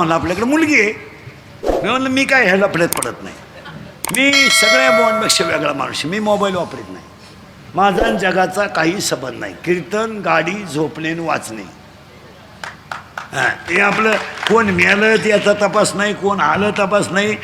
म्हणलं आपल्याकडे मुलगी आहे. मी म्हणलं मी काय ह्याला पडत पडत नाही. मी सगळ्या बॉन्डपेक्षा वेगळा माणूस मी मोबाईल वापरत नाही. माझा आणि जगाचा काही संबंध नाही. कीर्तन गाडी झोपणे वाचणे. हां ते आपलं कोण मिळालं त्याचा तपास नाही कोण आलं तपास नाही.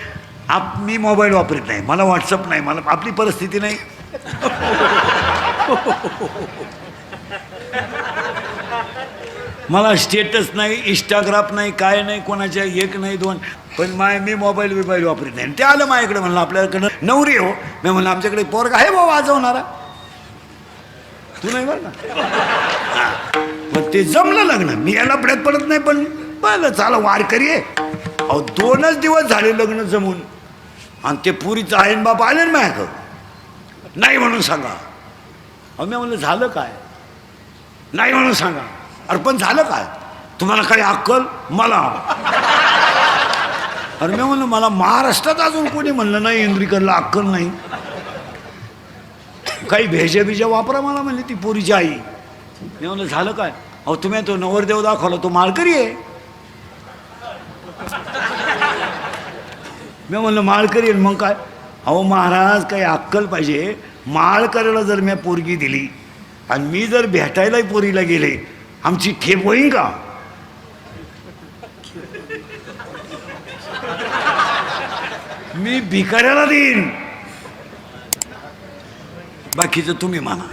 आप मी मोबाईल वापरत नाही. मला व्हॉट्सअप नाही. मला आपली परिस्थिती नाही. मला स्टेटस नाही इंस्टाग्राम नाही काय नाही कोणाच्या एक नाही दोन. पण माय मी मोबाईल बिबाईल वापरत नाही. आणि ते आलं माझ्याकडे म्हणलं आपल्याकडं नवरी हो. मी म्हणलं आमच्याकडे पोरग आहे बाबा वाजवणारा. तू नाही बरं का? पण ते जमलं लग्न. मी याला पडत पडत नाही पण पाहिलं चाला वारकरी आहे. अहो दोनच दिवस झाले लग्न जमून. आणि ते पुरीचं आईन बाप आले ना माझ्याकडं. नाही म्हणून सांगा. अहो मी म्हणलं झालं काय? नाही म्हणून सांगा. अरे पण झालं काय? तुम्हाला काही अक्कल? मला. अरे मी म्हणलं मला महाराष्ट्रात अजून कोणी म्हणलं नाही इंद्रिकरला अक्कल नाही. काही भेजे बिजा वापरा मला म्हणली ती पोरीची आई. मी म्हणलं झालं काय? अहो तुम्ही तो नवरदेव दाखवला तो माळकरी आहे. मी म्हणलं माळकरी आहे मग काय? अहो महाराज काही अक्कल पाहिजे. माळकऱ्याला जर मी पोरगी दिली आणि मी जर भेटायलाही पोरीला गेले आमची ठेप होईन का? मी भिकाऱ्याला देईन. बाकीचं तुम्ही म्हणा